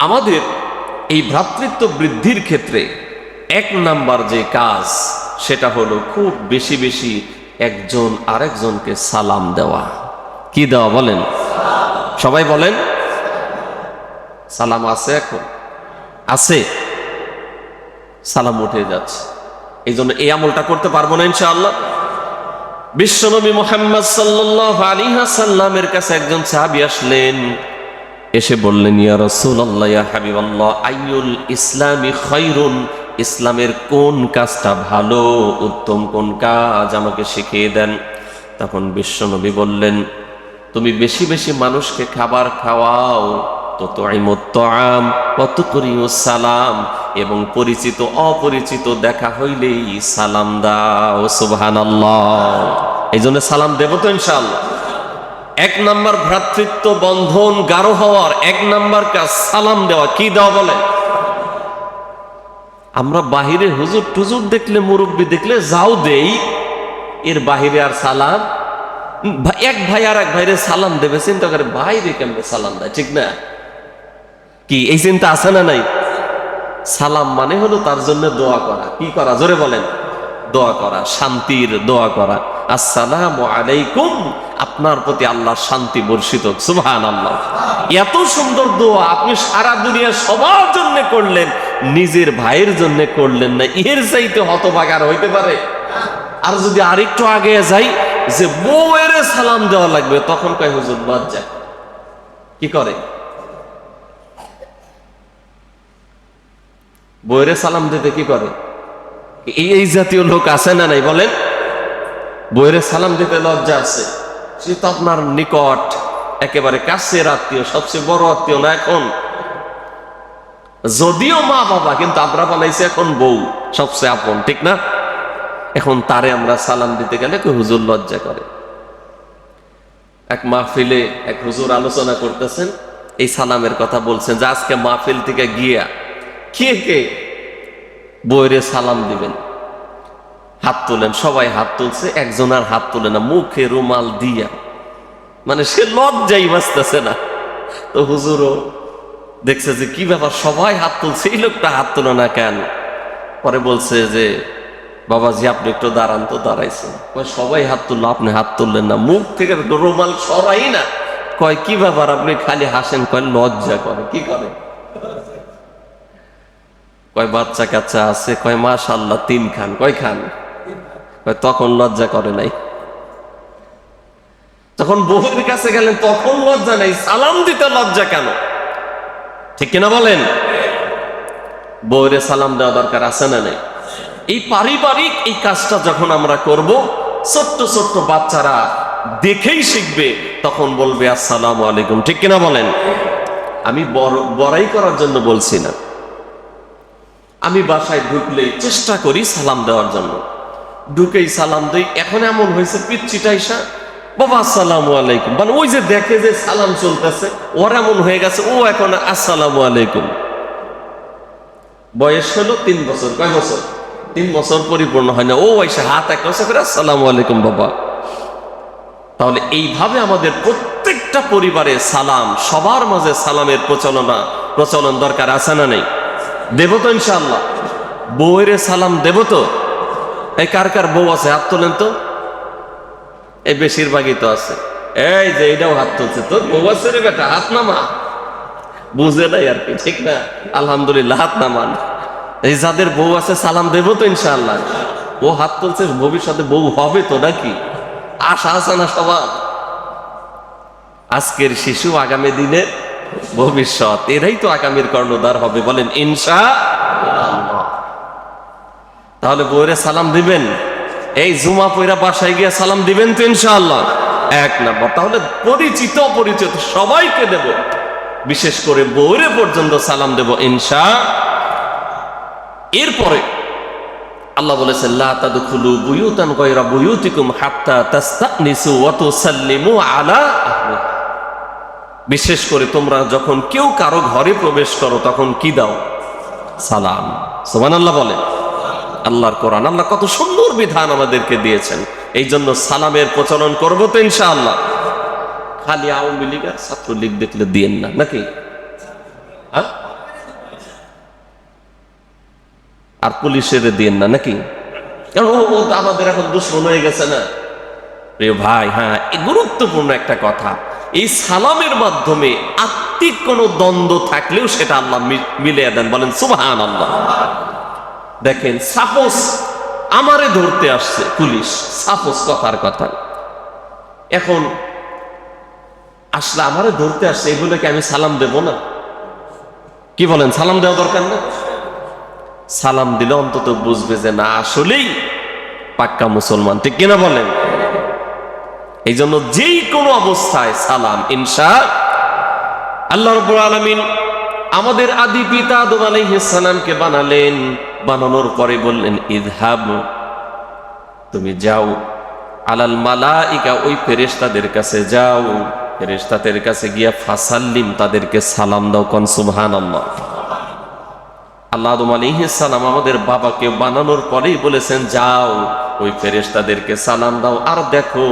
আমাদের এই ভ্রাতৃত্ব বৃদ্ধির ক্ষেত্রে এক নাম্বার যে কাজ, সেটা হলো খুব বেশি বেশি একজন আরেকজনকে সালাম দেওয়া। কি দেওয়া বলেন? সবাই বলেন, সালাম আছে এখন? আছে। সালাম উঠে যাচ্ছে। এই জন্য এই আমলটা করতে পারব না ইনশাআল্লাহ। বিশ্বনবী মোহাম্মদ সাল্লাহ আলী সাল্লামের কাছে একজন সাহাবি আসলেন। এসে বললেন, ইয়া রাসূলুল্লাহ, ইয়া হাবিবাল্লাহ, আইয়ুল ইসলামি খৈরুন ইসলামের কোন কাজটা ভালো, উত্তম কোন কাজ আমাকে শিখিয়ে দেন? তখন বিশ্বনবী বললেন, তুমি বেশি বেশি মানুষকে খাবার খাওয়াও সালাম, এবং পরিচিত অপরিচিত দেখা হইলেই সালাম দাও, সুবহানাল্লাহ। এই জন্য সালাম দেব তো ইনশাআল্লাহ। এক নাম্বার ভ্রাতৃত্ব বন্ধন গাঢ় হওয়ার এক নাম্বার কাজ সালাম দেওয়া। কি দেওয়া বলে? আমরা বাহিরে হুজুর টুজুর দেখলে, মুরব্বী দেখলে, যাও দেই, এর বাহিরে আর সালাম। এক ভাই আর এক ভাইরে সালাম দেবে, চিন্তা করে বাইরে কেমনে সালাম দেয়, ঠিক না? কি, এই চিন্তা আছে না নাই? সালাম মানে হলো তার জন্য দোয়া করা। কি করা? জোরে বলেন। দোয়া করা, শান্তির দোয়া করা। আসসালামু আলাইকুম। আপনার প্রতি আল্লাহর শান্তি বর্ষিত। সুবহান আল্লাহ এত সুন্দর দোয়া আপনি সারা দুনিয়া সবার জন্য করলেন, নিজের ভাইয়ের জন্য করলেন না, এর চাইতে হতভাগার হইতে পারে। আর যদি আরেকটু আগে যাই, যে বউয়ের সালাম দেওয়া লাগবে, তখন কয়, হুজুর লজ্জা কি করে? বইরে সালাম দিতে কি করে? এই জাতীয় লোক আছে না নাই? বলেন। বইরে সালাম দিতে লজ্জা আছে। সে তো আপনার নিকট একেবারে কাছের আত্মীয়, সবচেয়ে বড় আত্মীয় না এখন? যদিও মা বাবা, কিন্তু আমরা বানাইছি এখন বউ, সবচেয়ে আপন, ঠিক না? এখন তারে আমরা সালাম দিতে গেলে হুজুর লজ্জা করে? এক মাহফিলে এক হুজুর আলোচনা করতেছেন, এই সালামের কথা বলছেন যে আজকে মাহফিল থেকে গিয়া কে কে বইরে সালাম দিবেন। হাত তোলেন, সবাই হাত তুলছে, একজন আর হাত তোলে না, মুখে রুমাল দিয়া। মানে সে লজ্জাই বাঁচতেছে না। তো হুজুরও দেখছে যে কি ব্যাপার, সবাই হাত তুলছে, এই লোকটা হাত তোলে না কেন? পরে বলছে যে, বাবাজি, আপনি একটু দাঁড়ান তো, দাঁড়াইছেন। সবাই হাত তুললো, আপনি হাত তুললেন না, মুখ থেকে রুমাল সরাই না। কয়, কি ব্যাপার, আপনি খালি হাসেন? কয়, লজ্জা করে। কি করে? কয় বাচ্চা কাচ্চা আছে, কয় মাশাল্লাহ তিন খান, কয় খান? তখন লজ্জা করে নাই। তখন বউয়ের কাছে গেলেন, তখন লজ্জা নাই, সালাম দিতে লজ্জা কেন? ঠিক কিনা বলেন? বউরে সালাম দেওয়া দরকার আছে না নেই? এই পারিবারিক এই কাজটা যখন আমরা করব, ছোট্ট ছোট্ট বাচ্চারা দেখেই শিখবে, তখন বলবে, আসসালামু আলাইকুম। ঠিক কিনা বলেন? আমি বড়- বড়াই করার জন্য বলছি না। আমি বাসায় ঢুকলে চেষ্টা করি সালাম দেওয়ার জন্য। ঢুকেই সালাম দেই, এখন এমন হয়েছে পিচ্ছিটা ইসা বাবা, আসসালামু আলাইকুম। মানে ওই যে দেখে যে সালাম চলতেছে, ওর এমন হয়ে গেছে, ও, এখন আসসালামু আলাইকুম। বয়স হলো তিন বছর, কয় বছর? তিন বছর পরিপূর্ণ হয় না। ও এসে হাত একটা করে, আসসালামু আলাইকুম, বাবা। তাহলে এইভাবে আমাদের প্রত্যেকটা পরিবারে সালাম, সবার মাঝে সালামের প্রচলনা, প্রচলন দরকার আছে না নেই? দেব তো ইনশাল্লাহ বউয়ের সালাম দেব তো? এই কার কার বউ আছে? হাত তোলেন তো। এই বেশিরভাগই তো আছে। এই যে এইটাও হাত তুলছে। তোর বউ আছে রে বেটা, হাত নামা। বুঝে নাই আর কি, ঠিক না? আলহামদুলিল্লাহ, হাত নামান। এই যাদের বউ আছে, সালাম দেব তো ইনশাআল্লাহ। ও হাত তুলছে, ভবিষ্যতে বউ হবে তো নাকি? আশা আছে না সবার? আজকের শিশু আগামী দিনের ভবিষ্যৎ, এরাই তো আগামীর কর্ণধার হবে। বলেন আল্লাহ। তাহলে বউরে সালাম দিবেন? এই জুমা পয়রা বাসায় গিয়ে সালাম দিবেন তো ইনশাআল্লাহ? এক নাম্বার। তাহলে পরিচিত অপরিচিত সবাইকে দেব। বিশেষ করে বউরে পর্যন্ত সালাম দেব ইনশা এরপরে আল্লাহ বলেছেন, লা তাদখুলু বুয়ুতান গায়রা বুয়ুতিকুম হাত্তা তাস্তানিসু ওয়া তুসাল্লিমু আলা আহলিহা। বিশেষ করে তোমরা যখন কেউ কারও ঘরে প্রবেশ করো, তখন কি দাও? সালাম। সোমান আল্লাহ বলে। আল্লাহর কোরআন। আল্লাহ কত সুন্দর বিধান আমাদেরকে দিয়েছেন। এই জন্য সালামের প্রচলন করব তো ইনশাআল্লাহ। খালি আওয়ামী লীগ আর ছাত্রলীগ দেখলে দিয়েন না, নাকি? হ্যাঁ? আর পুলিশের দিয়েন না, নাকি? ও আমাদের এখন দুশ্মন হয়ে গেছে না। প্রিয় ভাই হ্যাঁ গুরুত্বপূর্ণ একটা কথা। এই সালামের মাধ্যমে আত্মিক কোনো দ্বন্দ্ব থাকলেও সেটা আল্লাহ মিলিয়ে দেন। বলেন সুবাহান আল্লাহ দেখেন, সাপোজ আমারে ধরতে আসছে পুলিশ, সাপোজ কথার কথা। এখন আসলে আমারে ধরতে আসছে এগুলোকে আমি সালাম দেব না? কি বলেন, সালাম দেওয়া দরকার না? সালাম দিলে অন্তত বুঝবে যে না, আসলেই পাক্কা মুসলমান। ঠিক কিনা বলেন? এই জন্য যেই কোনো অবস্থায় সালাম, ইনশা আল্লাহ রব্বুল আলামিন আমাদের আদি পিতা আদম সালামকে বানালেন। বানানোর পরে বললেন ইদহাব তুমি যাও। আলাল মালাইকা, ওই ফেরেশতাদের কাছে যাও। ফেরেশতাদের কাছে গিয়া ফাসাল্লিম তাদেরকে সালাম দাও কন, সুবহানাল্লাহ। আল্লাহ আদম আমাদের বাবাকে বানানোর পরেই বলেছেন, যাও, ওই ফেরেশতাদেরকে সালাম দাও। আর দেখো,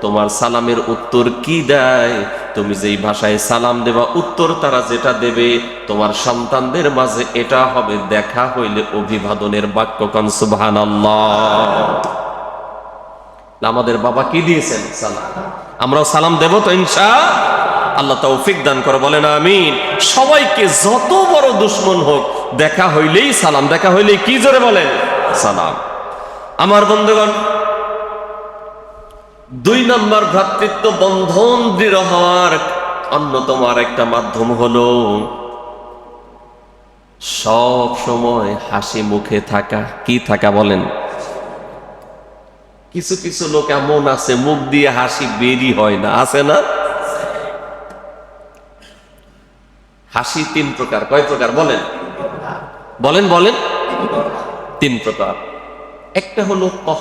তোমার সালামের উত্তর কি দেয়? তুমি যেই ভাষায় সালাম দেবা, উত্তর তারা যেটা দেবে, তোমার সন্তানদের মাঝে এটা হবে দেখা হইলে অভিবাদনের বাক্য কন, সুবহানাল্লাহ। আমাদের বাবা কি দিয়েছেন? সালাম। আমরাও সালাম দেব তো, ইনশা আল্লাহ তৌফিক দান করে, বলেন আমিন। সবাইকে যত বড় দুশ্মন হোক, দেখা হইলেই সালাম, দেখা হইলেই কি জোরে বলেন? সালাম। আমার বন্ধুগণ, দুই নম্বর ভ্রাতৃত্ব বন্ধন দৃঢ় হওয়ার অন্যতম আর একটা মাধ্যম হলো, সব সময় হাসি মুখে থাকা। কি থাকা বলেন? কিছু কিছু লোক এমন আছে, মুখ দিয়ে হাসি বেরি হয় না, আছে না? হাসি তিন প্রকার। কয় প্রকার? বলেন। বলেন বলেন। তিন প্রকার। একটা হলো কহ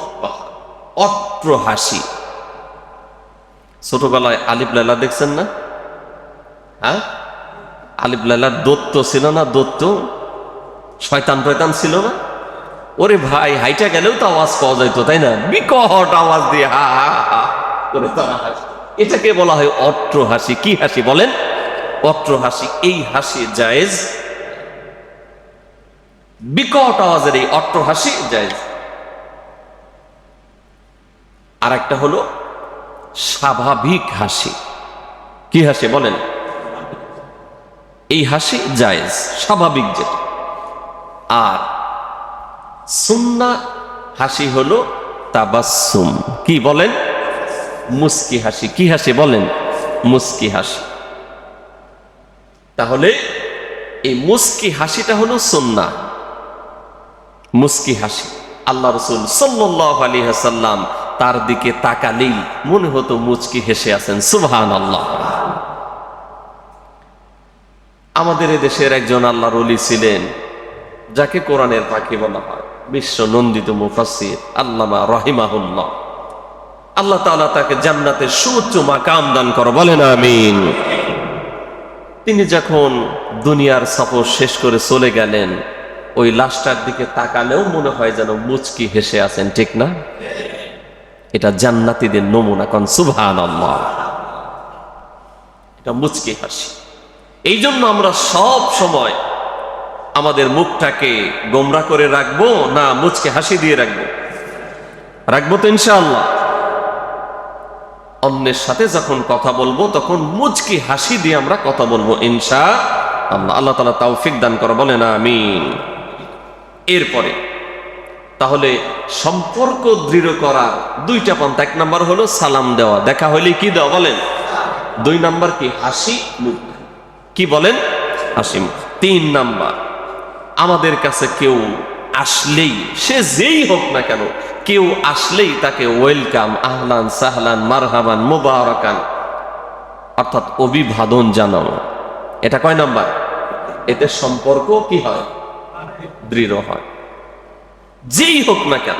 অট্র হাসি। ছোটবেলায় আলিফ লালা দেখছেন না? হ্যাঁ? আলিফ লালার দত্ত ছিল না? দত্ত? শয়তান টয়তান ছিল না? ওরে ভাই, হাইটা গেলেও তো আওয়াজ পাওয়া যাইতো, তাই না? বিকট আওয়াজ দিয়ে, হা হা হা করে তারা হাসে এটাকে বলা হয় অট্র হাসি। কি হাসি বলেন? অট্র হাসি, এই হাসি জায়েজ। বিকট আওয়াজের এই অট্র হাসি জায়েজ। আর একটা হলো স্বাভাবিক হাসি। কি হাসি বলেন? এই হাসি জায়েজ, স্বাভাবিক যেটা। আর সুন্না হাসি হলো তাবাসুম কি বলেন? মুস্কি হাসি। কি হাসি বলেন? মুস্কি হাসি। তাহলে এই মুস্কি হাসিটা হলো সুন্না মুস্কি হাসি। আল্লাহ রসুল সাল্লাহ আলী হাসাল্লাম তার দিকে তাকালেই মনে হতো মুচকি হেসে আছেন সুবহান আল্লাহ আমাদের দেশের একজন আল্লাহর অলি ছিলেন, যাকে কোরআনের পাখি বলা হয় বিশ্ব নন্দিত মুফাসির আল্লামা রহিমাহুল্লাহ। আল্লাহ তাআলা তাকে জান্নাতে সুউচ্চ মাকাম দান করো, বলেন আমিন। তিনি যখন দুনিয়ার সফর শেষ করে চলে গেলেন, ওই লাশটার দিকে তাকালেও মনে হয় যেন মুচকি হেসে আছেন, ঠিক না? এটা জান্নাতিদের নমুনা কন? সুভান এটা মুচকি হাসি। এই জন্য আমরা সব সময় আমাদের মুখটাকে গোমরা করে রাখব না মুচকে হাসি দিয়ে রাখব। রাখব তো ইনশাআল্লাহ। অন্যের সাথে যখন কথা বলব, তখন মুচকি হাসি দিয়ে আমরা কথা বলব, ইনশা আল্লাহ। আল্লাহ তালা তৌফিক দান করো বলে না আমি এরপরে, তাহলে সম্পর্ক দৃঢ় করার দুইটা পন্থা। এক নাম্বার হলো সালাম দেওয়া। দেখা হইলে কি দেওয়া বলেন? দুই নাম্বার কি? হাসি মুখ। কি বলেন? হাসি মুখ। তিন নাম্বার, আমাদের কাছে কেউ আসলেই, সে যেই হোক না কেন কেউ আসলেই তাকে ওয়েলকাম, আহলান সাহলান, মারহাবান, মুবারকান, অর্থাৎ অভিবাদন জানানো। এটা কয় নাম্বার? এতে সম্পর্ক কি হয়? দৃঢ় হয়। যেই হোক না কেন,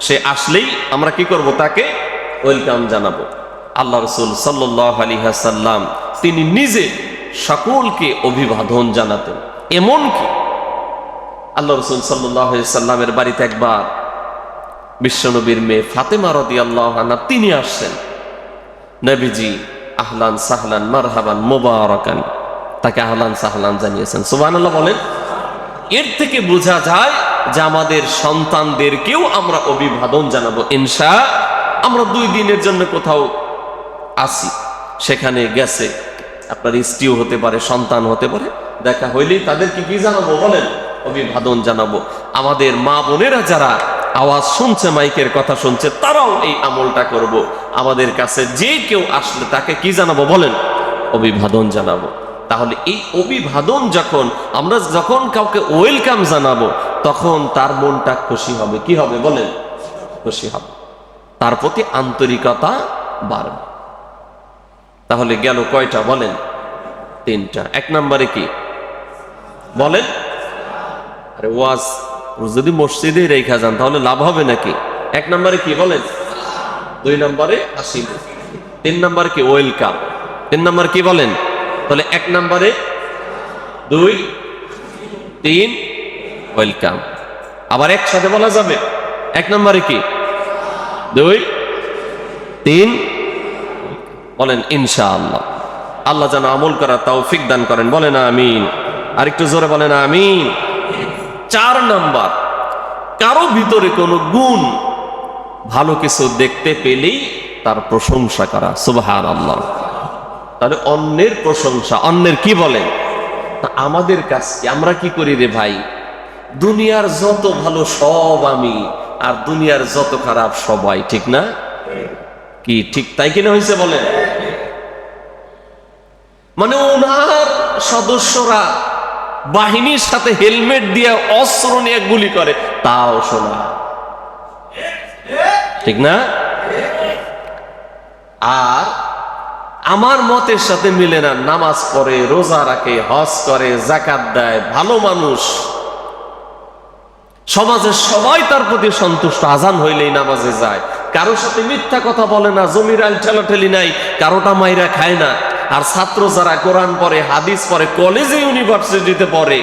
সে আসলেই আমরা কি করব? তাকে ওয়েলকাম জানাব। আল্লাহ রসুল সাল্লাহ আলী হাসাল্লাম তিনি নিজে সকলকে অভিবাদন জানাতেন। এমনকি আল্লাহ রসুল সাল্লাহ সাল্লামের বাড়িতে একবার বিশ্বনবীর মেয়ে ফাতেমা রদি আল্লাহ তিনি আসছেন। নবীজি, আহলান সাহলান মারহাবান মোবারকান, তাকে আহলান সাহলান জানিয়েছেন। সুবাহ বলেন, এর থেকে বোঝা যায় যে আমাদের সন্তানদেরকেও আমরা অভিবাদন জানাব। ইনশা, আমরা দুই দিনের জন্য কোথাও আসি। সেখানে গেছে, আপনার স্ত্রীও হতে পারে, সন্তান হতে পারে, দেখা হইলেই তাদেরকে কি জানাব বলেন? অভিবাদন জানাব। আমাদের মা বোনেরা যারা আওয়াজ শুনছে, মাইকের কথা শুনছে, তারাও এই আমলটা করব। আমাদের কাছে যে কেউ আসলে তাকে কি জানাব বলেন? অভিবাদন জানাব। তাহলে এই অভিবাদন যখন, আমরা যখন কাউকে ওয়েলকাম জানাব, তখন তার মনটা খুশি হবে। কি হবে বলেন? খুশি হবে। তার প্রতি আন্তরিকতা বাড়বে। তাহলে গেল কয়টা বলেন? তিনটা। এক নম্বরে কি? বলেন? আরে ওয়াজ যদি মসজিদে রেখা যান, তাহলে লাভ হবে নাকি? এক নম্বরে কি বলেন? দুই নম্বরে আসি তিন নম্বরে কি? ওয়েলকাম তিন নম্বর কি বলেন? তাহলে এক নম্বরে দুই, তিন ওয়েলকাম আবার একসাথে বলা যাবে। এক নম্বরে কি? দুই, তিন, বলেন ইনশাআল্লাহ। আল্লাহ যেন আমল করা তৌফিক দান করেন। বলেন আমিন। আরেকটু জোরে বলেন আমিন। চার নাম্বার, কারও ভিতরে কোনো গুণ ভালো কিছু দেখতে পেলেই তার প্রশংসা করা সুবাহান আল্লাহ তাহলে অন্যের প্রশংসা, অন্যের কি বলে? আমাদের কাছে, আমরা কি করি রে ভাই? দুনিয়ার যত ভালো সব আমি, আর দুনিয়ার যত খারাপ সবাই, ঠিক না? কি ঠিক তাই কিনা হয়েছে বলেন? মানে ওনার সদস্যরা বাহিনীর সাথে হেলমেট দিয়ে অস্ত্র নিয়ে গুলি করে, তাও শোনা। ঠিক না? আর আমার মতের সাথে মিলে না, নামাজ পড়ে, রোজা রাখে, হজ করে জাকাত দেয়, ভালো মানুষ। সমাজের সবাই তার প্রতি সন্তুষ্ট, আজান হইলেই নামাজে যায়। কারোর সাথে মিথ্যা কথা বলে না, জমির আল ঠেলাঠেলি নাই, কারোটা মাইরা খায় না। আর ছাত্র যারা কোরআন পড়ে, হাদিস পড়ে কলেজে ইউনিভার্সিটিতে পড়ে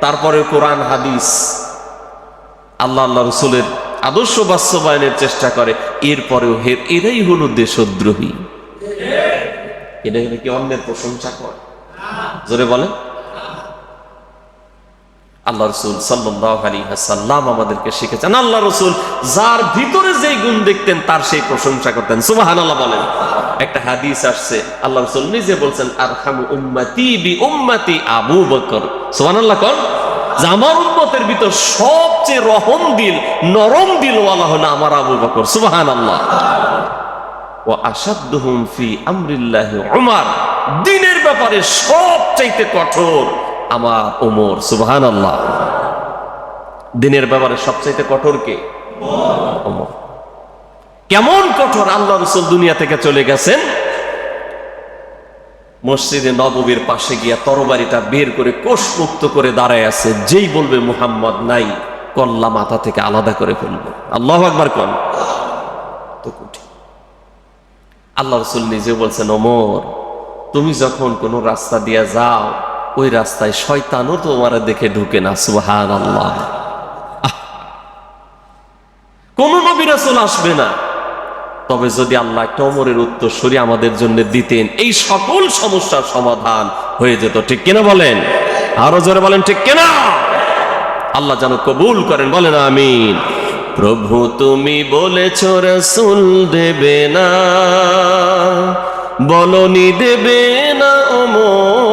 তারপরে কোরআন, হাদিস। আল্লাহ আল্লাহ রসুলের আদর্শ বাস্তবায়নের চেষ্টা করে। এরপরেও হের এরাই হলো দেশদ্রোহী। এটা কি অন্যের প্রশংসা করে। জোরে বলেন। আল্লাহ রসুল সাল্লাহ আলী সাল্লাম আমাদেরকে শিখেছেন। আল্লাহ রসুল যার ভিতরে যেই গুণ দেখতেন, তার সেই প্রশংসা করতেন। সুবাহান আল্লাহ বলেন। একটা হাদিস আসছে, আল্লাহ রসুল নিজে বলছেন আর হামু উম্মাতি বি উম্মাতি আবু বকর। সুবাহান আল্লাহ কর আমার উম্মতের ভিতর সবচেয়ে রহম দিল, নরম দিল ওয়ালা হলো আমার আবু বকর। সুবাহান আল্লাহ ও আসাদুহুম ফি আমরিল্লাহ উমার। দিনের ব্যাপারে সবচাইতে কঠোর। আমার ওমর সুবহান আল্লাহ দিনের ব্যাপারে সবচাইতে কঠোর কে? ওমর কেমন কঠোর আল্লাহ রসুল দুনিয়া থেকে চলে গেছেন? মসজিদে নববীর পাশে গিয়া তরবারিটা বের করে কোষমুক্ত করে দাঁড়ায় আছে। যেই বলবে মুহাম্মদ নাই, কল্লা মাথা থেকে আলাদা করে ফেলবে। আল্লাহ একবার কন। তো কঠিন। আল্লাহ রসুল নিজে বলছেন, ওমর, তুমি যখন কোনো রাস্তা দিয়া যাও ওই রাস্তায় শয়তানও তোমার দেখে ঢুকে না সুহান আল্লাহ কোন নবী রাসূল আসবে না। তবে যদি আল্লাহ একটা অমরের উত্তরসূরি আমাদের জন্য দিতেন, এই সকল সমস্যার সমাধান হয়ে যেত, ঠিক কিনা বলেন? আরও জোরে বলেন, ঠিক কিনা? আল্লাহ যেন কবুল করেন, বলেন আমিন। প্রভু তুমি বলেছ, রসুল দেবে না, বলনি দেবে না ওমর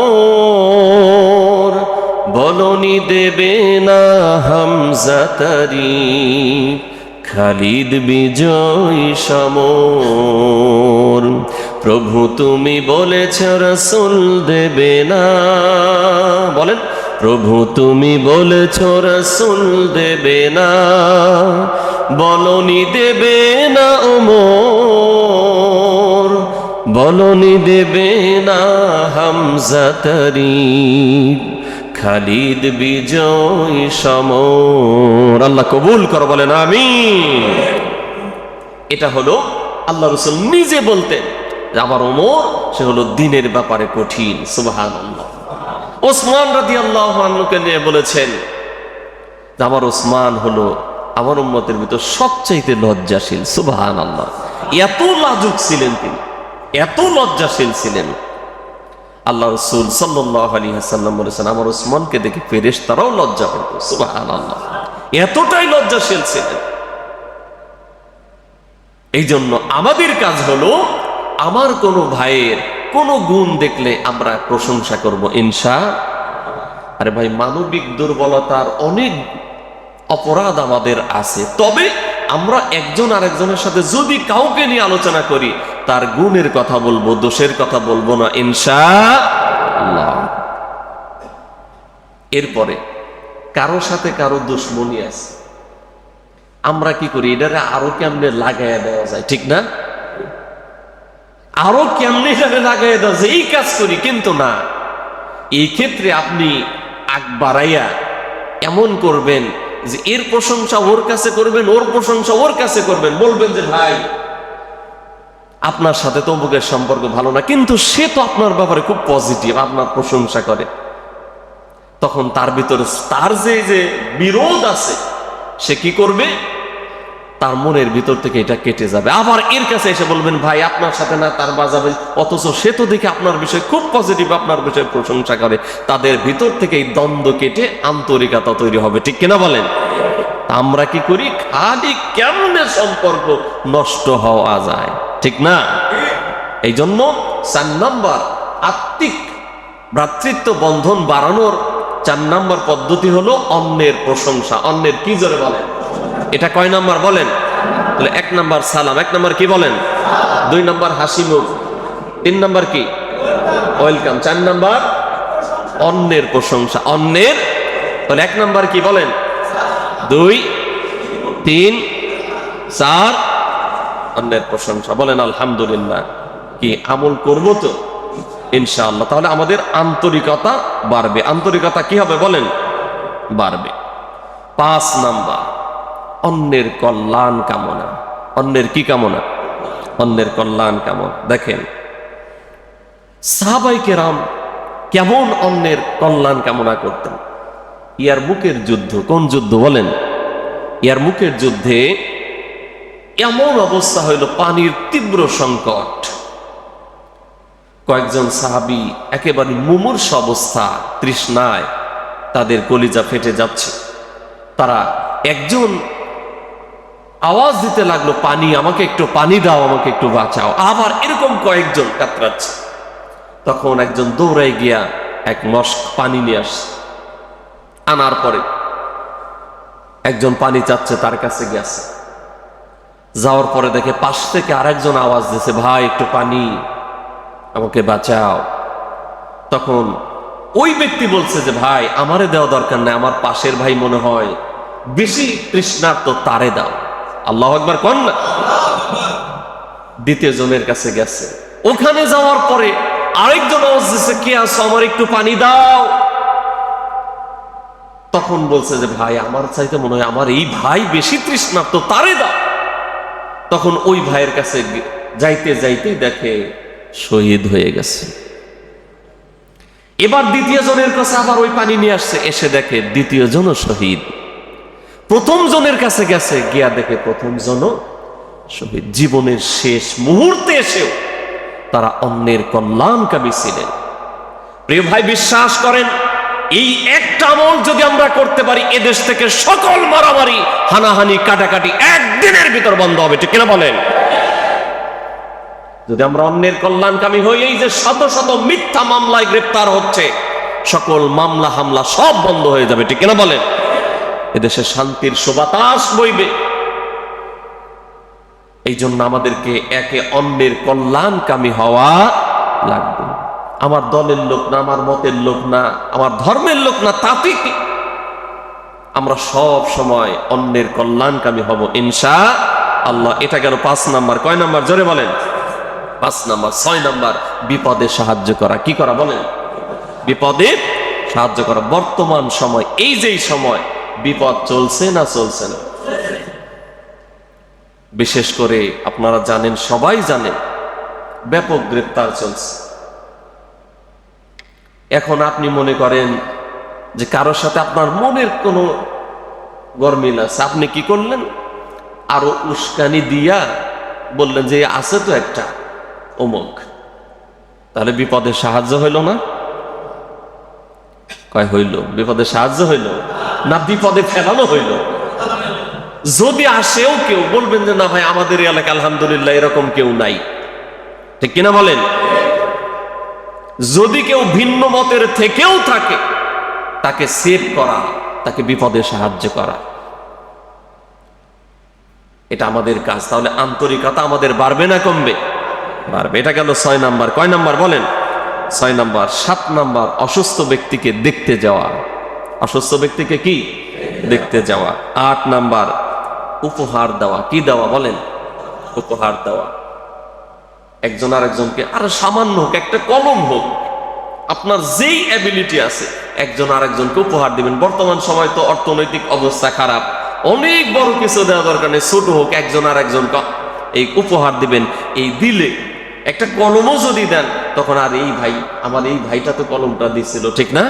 বলনি দেবে না হামজাতারি খালিদ বিজয় সমর। প্রভু তুমি বলেছ, রসুল দেবে না। বলেন, প্রভু তুমি বলেছ, রসুল দেবে না। বলনি দেবে না ওমর, বলনি দেবে না হামজাতারি খালিদ বিজয় সমর। আল্লাহ কবুল করো, বলেন আমি এটা হলো আল্লাহ রসুল নিজে বলতেন আমার ওমর, সে হলো দিনের ব্যাপারে কঠিন আল্লাহ ওসমান রাজি আল্লাহকে নিয়ে বলেছেন আমার ওসমান হলো আমার উম্মতের ভিতর সবচাইতে লজ্জাশীল আল্লাহ এত লাজুক ছিলেন তিনি, এত লজ্জাশীল ছিলেন। আল্লাহ রসুল সাল্লাহ বলেছেন, আমার ওসমানকে দেখে ফেরেশ তারাও লজ্জা করতো এতটাই লজ্জাশীল ছিলেন। এই জন্য আমাদের কাজ হলো, আমার কোনো ভাইয়ের কোনো গুণ দেখলে আমরা প্রশংসা করব ইনসা আরে ভাই, মানবিক দুর্বলতার অনেক অপরাধ আমাদের আছে। তবে আমরা একজন আরেকজনের সাথে যদি কাউকে নিয়ে আলোচনা করি তার গুণের কথা বলব, দোষের কথা বলব না ইনসা এরপরে, কারও সাথে কারও দুশ্মনী আছে। আমরা কি করি, এটারে আরও কেমনে লাগাইয়া দেওয়া যায়, ঠিক না? আরও কেমনে এটারে লাগাইয়া দেওয়া যায়, এই কাজ করি, কিন্তু না। এই ক্ষেত্রে আপনি আগ বাড়াইয়া এমন করবেন যে, এর প্রশংসা ওর কাছে করবেন, ওর প্রশংসা ওর কাছে করবেন, বলবেন যে, ভাই আপনার সাথে তো অমুকের সম্পর্ক ভালো না, কিন্তু সে তো আপনার ব্যাপারে খুব পজিটিভ আপনার প্রশংসা করে। তখন তার ভিতরে তার যে যে বিরোধ আছে, সে কি করবে? তার মনের ভিতর থেকে এটা কেটে যাবে। আবার এর কাছে এসে বলবেন, ভাই, আপনার সাথে না, তার বাজাবে। অথচ সে তো দেখে আপনার বিষয়ে খুব পজিটিভ আপনার বিষয়ে প্রশংসা করে। তাদের ভিতর থেকে এই দ্বন্দ্ব কেটে আন্তরিকতা তৈরি হবে, ঠিক কিনা বলেন? আমরা কি করি? খালি কেমনে সম্পর্ক নষ্ট হওয়া যায়? ঠিক না? এই জন্য চার নম্বর আত্মিক ভ্রাতৃত্ব বন্ধন বাড়ানোর চার নম্বর পদ্ধতি হলো অন্যের প্রশংসা। অন্যের কি জোরে বলেন? এটা কয় নাম্বার বলেন? তাহলে এক নম্বর সালাম, এক নম্বর কি বলেন? দুই নম্বর হাসি মুখ, তিন নাম্বার কি? ওয়েলকাম। চার নম্বর অন্যের প্রশংসা, অন্যের তাহলে এক নম্বর কি বলেন? দুই, তিন, চার অন্যের প্রশংসা। বলেন, আলহামদুলিল্লাহ, কি আমল করব তো? ইনশাআল্লাহ। তাহলে আমাদের আন্তরিকতা বাড়বে। আন্তরিকতা কি হবে বলেন? বাড়বে। পাঁচ নাম্বার, অন্যের কল্যাণ কামনা। অন্যের কি কামনা? অন্যের কল্যাণ কামনা। দেখেন, সাহাবাই কেরাম কেমন অন্যের কল্যাণ কামনা করতেন? ইয়ার মুখের যুদ্ধ, কোন যুদ্ধ বলেন? ইয়ার মুখের যুদ্ধে এমন অবস্থা হইল পানির তীব্র সংকট। কয়েকজন সাহাবি একেবারে মুমূর্ষ অবস্থা, তৃষ্ণায় তাদের কলিজা ফেটে যাচ্ছে। তারা, একজন আওয়াজ দিতে লাগল, পানি, আমাকে একটু পানি দাও, আমাকে একটু বাঁচাও। আবার এরকম কয়েকজন কাতরাচ্ছে। তখন একজন দৌড়াই গিয়া এক মস্ক পানি নিয়ে আসছে। আনার পরে একজন পানি চাচ্ছে, তার কাছে গেছে যাওয়ার পরে দেখে পাশ থেকে আরেকজন আওয়াজ দিছে, ভাই, একটু পানি, আমাকে বাঁচাও। তখন ওই ব্যক্তি বলছে যে, ভাই, আমারে দেওয়া দরকার নাই, আমার পাশের ভাই মনে হয় বেশি তৃষ্ণার্ত, তারে দাও। আল্লাহ একবার কন না? দ্বিতীয় জনের কাছে গেছে। ওখানে যাওয়ার পরে আরেকজন আওয়াজ দিচ্ছে কে আছো, আমার একটু পানি দাও। তখন বলছে যে, ভাই, আমার চাইতে মনে হয় আমার এই ভাই বেশি তৃষ্ণার্ত, তারে দাও। তখন ওই ভাইয়ের কাছে যাইতে যাইতে দেখে শহীদ হয়ে গেছে। এবার দ্বিতীয় জনের কাছে আবার ওই পানি নিয়ে আসছে, এসে দেখে দ্বিতীয় জনও শহীদ। প্রথম জনের কাছে গেছে, গিয়া দেখে প্রথম জনও শহীদ। জীবনের শেষ মুহূর্তে এসেও তারা অন্যের কল্যাণ কল্যাণকামী ছিলেন। প্রিয় ভাই, বিশ্বাস করেন এই একটা আমল যদি আমরা করতে পারি, এদেশ থেকে সকল মারামারি, হানাহানি, কাটাকাটি একদিনের ভিতর বন্ধ হবে, ঠিক কিনা বলেন? যদি আমরা অন্যের কল্যাণকামী হই, এই যে শত শত মিথ্যা মামলায় গ্রেপ্তার হচ্ছে, সকল মামলা হামলা সব বন্ধ হয়ে যাবে, ঠিক কিনা বলেন? এদেশে শান্তির সুবাতাস বইবে। এই জন্য আমাদেরকে একে অন্যের কল্যাণকামী হওয়া লাগবে। আমার দলের লোক না, আমার মতের লোক না, আমার ধর্মের লোক না তাতে কি আমরা সব সময় অন্যের কল্যাণকামী হব, ইনশা আল্লাহ। এটা গেল পাঁচ নাম্বার। কয় নাম্বার? জোরে বলেন। পাঁচ নাম্বার। ছয় নাম্বার। বিপদে সাহায্য করা। কি করা বলেন? বিপদে সাহায্য করা। বর্তমান সময়, এই যেই সময়, বিপদ চলছে না চলছে না? বিশেষ করে আপনারা জানেন, সবাই জানেন ব্যাপক গ্রেপ্তার চলছে। এখন আপনি মনে করেন যে কারোর সাথে আপনার মনের কোনো গরমিল আছে আপনি কি করলেন? আরও উস্কানি দিয়া বললেন যে আছে তো একটা অমুক। তাহলে বিপদে সাহায্য হইল না? কয়, হইল। বিপদে সাহায্য হইল না বিপদে ফেলানো হইল? যদি আসেও কেউ বলবেন যে, না ভাই, আমাদের এলাকা আলহামদুলিল্লাহ এরকম কেউ নাই। ঠিক কিনা বলেন? যদি কেউ ভিন্ন মতের থেকেও থাকে, তাকে সেভ করা, তাকে বিপদে সাহায্য করা। এটা আমাদের কাজ। তাহলে আন্তরিকতা আমাদের বাড়বে না কমবে? বাড়বে। এটা গেল ছয় নাম্বার। কয় নাম্বার বলেন? ছয় নাম্বার, সাত নাম্বার, অসুস্থ ব্যক্তিকে দেখতে যাওয়া। অসুস্থ ব্যক্তিকে কি? দেখতে যাওয়া। আট নাম্বার, উপহার দেওয়া। কি দেওয়া বলেন? উপহার দেওয়া। একজন আর একজনকে আর সামান্য হোক, একটা কলম হোক, আপনার যেই অ্যাবিলিটি আছে, একজন আর একজনকে উপহার দিবেন। বর্তমান সময় তো অর্থনৈতিক অবস্থা খারাপ। অনেক বড় কিছু দেওয়া দরকার নেই, ছোট হোক, একজন আর একজনকে এই উপহার দিবেন, এই দিলে একটা কলমও যদি দেন, তখন আর এই ভাই, আমার এই ভাইটা তো কলমটা দিছিল, ঠিক না?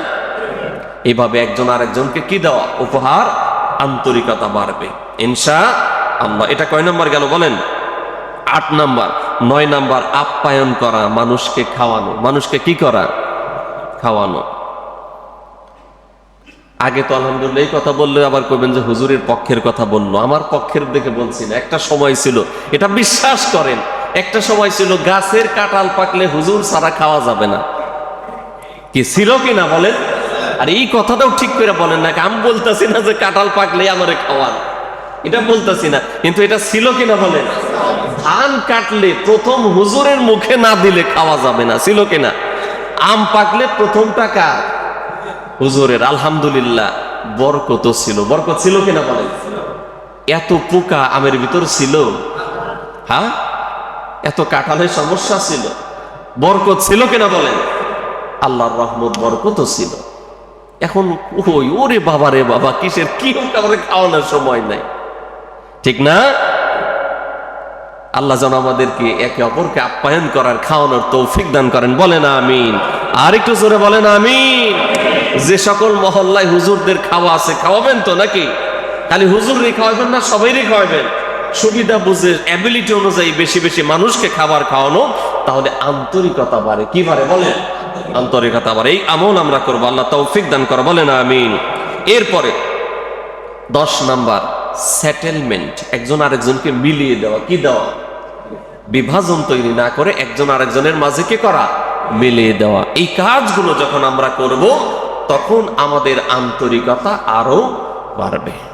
এইভাবে একজন আর একজনকে কি দেওয়া? উপহার, আন্তরিকতা বাড়বে। ইনশা আল্লাহ। এটা কয় নম্বর গেল বলেন? আট নাম্বার। নয় নাম্বার আপ্যায়ন করা, মানুষকে খাওয়ানো। মানুষকে কি করা? খাওয়ানো। আগে তো আলহামদুলিল্লাহ এই কথা বললে আবার কইবেন যে হুজুরের পক্ষের কথা বলল। আমার পক্ষের দেখে বলছি না। একটা সময় ছিল, এটা বিশ্বাস করেন, একটা সময় ছিল গাছের কাঁঠাল পাকলে হুজুর ছাড়া খাওয়া যাবে না। কি ছিল কি না বলেন? আর এই কথাটাও ঠিক করে বলেন না, আমি বলতেছি না যে কাঁঠাল পাকলে আমারে খাওয়ান। এটা বলতেছি না, কিন্তু এটা ছিল কিনা বলেন ধান কাটলে প্রথম হুজুরের মুখে না দিলে খাওয়া যাবে না, ছিল কিনা? আম পাকলে প্রথম টাকা হুজুরের, আলহামদুলিল্লাহ বরকত ছিল। বরকত ছিল কিনা বলেন এত পোকা আমের ভিতর ছিল? হ্যাঁ? এত কাঁঠালের সমস্যা ছিল? বরকত ছিল কিনা বলেন আল্লাহর রহমত বরকত ছিল। এখন ওই ওরে বাবা রে বাবা, কিসের কি কাউরে খাওয়ানোর সময় নাই? ঠিক না? আল্লাহ যেন আমাদেরকে একে অপরকে আপ্যায়ন করার, খাওয়ানোর তৌফিক দান করেন। বলেন আমিন। আর একটু জোরে বলেন আমিন। যে সকল মহল্লায় হুজুরদের খাওয়া আছে, খাওয়াবেন তো নাকি? খালি হুজুরই খাওয়াবেন না, সবাইরই খাওয়াবেন? সুবিধা বুঝে অ্যাবিলিটি অনুযায়ী বেশি বেশি মানুষকে খাবার খাওয়ানো, তাহলে আন্তরিকতা বাড়ে। কি বাড়ে বলেন? আন্তরিকতা বাড়ে। এই আমল আমরা করব। আল্লাহ তৌফিক দান করো। বলেন আমিন। এরপরে দশ নাম্বার। সেটেলমেন্ট একজন আরেকজনকে মিলিয়ে দেওয়া, কি দেওয়া? বিভাজন তৈরি না করে একজন আরেকজনের মাঝে কি করা? মিলিয়ে দেওয়া। এই কাজগুলো যখন আমরা করব, তখন আমাদের আন্তরিকতা আরও বাড়বে।